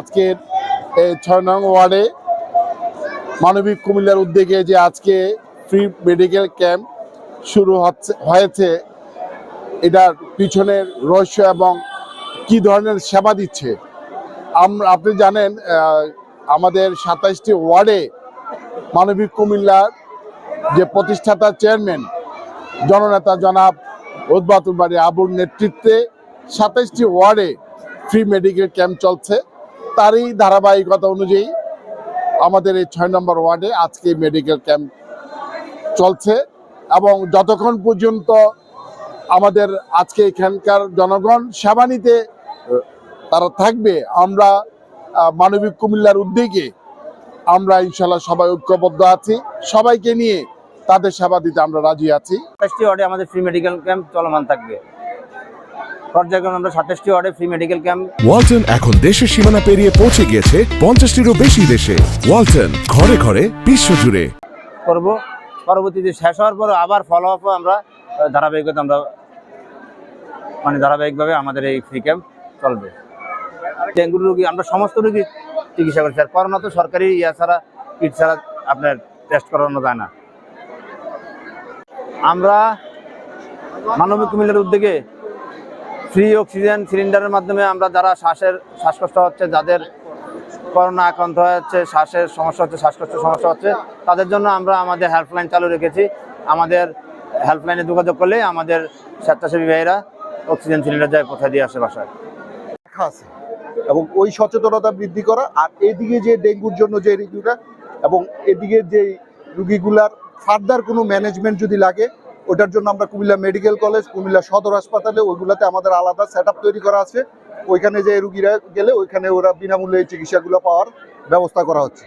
আজকের ছয় নং ওয়ার্ডে মানবিক কুমিল্লার উদ্যোগে যে আজকে ফ্রি মেডিকেল ক্যাম্প শুরু হচ্ছে হয়েছে, এটার পিছনের রহস্য এবং কি ধরনের সেবা দিচ্ছে। আমরা আপনি জানেন আমাদের সাতাইশটি ওয়ার্ডে মানবিক কুমিল্লার যে প্রতিষ্ঠাতা চেয়ারম্যান, জননেতা জনাব উদ্বাতুল বাড়ি আবুর নেতৃত্বে সাতাইশটি ওয়ার্ডে ফ্রি মেডিকেল ক্যাম্প চলছে। তারই ধারাবাহিকতা অনুযায়ী আমাদের এই ছয় নম্বর ওয়ার্ডে আজকে মেডিকেল ক্যাম্প চলছে এবং যতক্ষণ পর্যন্ত আমাদের আজকে এখানকার জনগণ সেবা নিতে, তারা থাকবে, আমরা মানবিক কুমিল্লার উদ্যোগে আমরা ইনশাল্লাহ সবাই ঐক্যবদ্ধ আছি। সবাইকে নিয়ে তাদের সেবা দিতে আমরা রাজি আছি। আমাদের ফ্রি মেডিকেল ক্যাম্প চলমান থাকবে। পর্যায়ক্রমে আমরা সাতাশটি ওয়ার্ডে ফ্রি মেডিকেল ক্যাম্প ওয়ালটন এখন দেশের সীমানা পেরিয়ে পৌঁছে গিয়েছে পঞ্চাশটিরও বেশি দেশে। ওয়ালটন ঘরে ঘরে বিশ্বজুড়ে। করব। পরবর্তীতে শেষ হওয়ার পর আবার ফলো আপও আমরা ধারাবাহিকতা আমরা মানে ধারাবাহিকভাবে আমাদের এই ফ্রি ক্যাম্প চলবে। ডেঙ্গু রোগী আমরা সমস্ত রোগী চিকিৎসা করছি। আর করোনা তো সরকারি ইয়া ছাড়া কিট ছাড়া আপনার টেস্ট করানো যায় না। আমরা মানবিক কুমিল্লার উদ্যোগে ফ্রি অক্সিজেন সিলিন্ডারের মাধ্যমে আমরা যারা শ্বাসের শ্বাসকষ্ট হচ্ছে, যাদের করোনা আক্রান্ত হচ্ছে শ্বাসের সমস্যা হচ্ছে শ্বাসকষ্ট সমস্যা হচ্ছে, তাদের জন্য আমরা আমাদের হেল্পলাইন চালু রেখেছি। আমাদের হেল্পলাইনে যোগাযোগ করলে আমাদের স্বেচ্ছাসেবী ভাইয়েরা অক্সিজেন সিলিন্ডার যায় কোথায় দিয়ে আসে বাসায়। রাখা আছে। এবং ওই সচেতনতা বৃদ্ধি করা আর এদিকে যে ডেঙ্গুর জন্য যে রোগীরা এবং এদিকে যে রুগীগুলার ফার্দার কোনো ম্যানেজমেন্ট যদি লাগে ওটার জন্য আমরা কুমিল্লা মেডিকেল কলেজ, কুমিল্লা সদর হাসপাতালে ওইগুলোতে আমাদের আলাদা সেট তৈরি করা আছে। ওইখানে যে রুগীরা গেলে ওইখানে ওরা বিনামূল্যে এই চিকিৎসাগুলো পাওয়ার ব্যবস্থা করা হচ্ছে।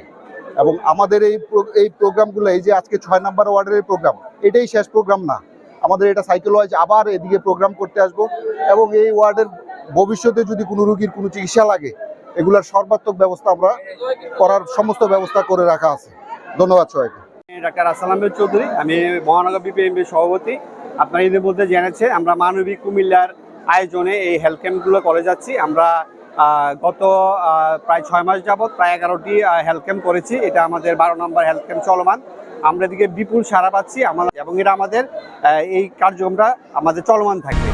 এবং আমাদের এই এই প্রোগ্রামগুলো, এই যে আজকে ছয় নাম্বার ওয়ার্ডের এই প্রোগ্রাম, এটাই শেষ প্রোগ্রাম না। আমাদের এটা সাইকেল ওয়াইজ আবার এদিকে প্রোগ্রাম করতে আসব। এবং এই ওয়ার্ডের ভবিষ্যতে যদি কোনো রুগীর কোনো চিকিৎসা লাগে, এগুলার সর্বাত্মক ব্যবস্থা আমরা করার সমস্ত ব্যবস্থা করে রাখা আছে। ধন্যবাদ সবাইকে। ডাক্তার আসালামের চৌধুরী, আমি মহানগর বিপিএমবি সভাপতি। আপনারা ইতিমধ্যে জেনেছে আমরা মানবিক কুমিল্লার আয়োজনে এই হেলথ ক্যাম্পগুলো করে যাচ্ছি। আমরা গত প্রায় ছয় মাস যাবত প্রায় এগারোটি হেলথ ক্যাম্প করেছি। এটা আমাদের বারো নম্বর হেলথ ক্যাম্প চলমান। আমরা এদিকে বিপুল সারা পাচ্ছি। আমার এবং এটা আমাদের এই কার্যক্রমটা আমাদের চলমান থাকবে।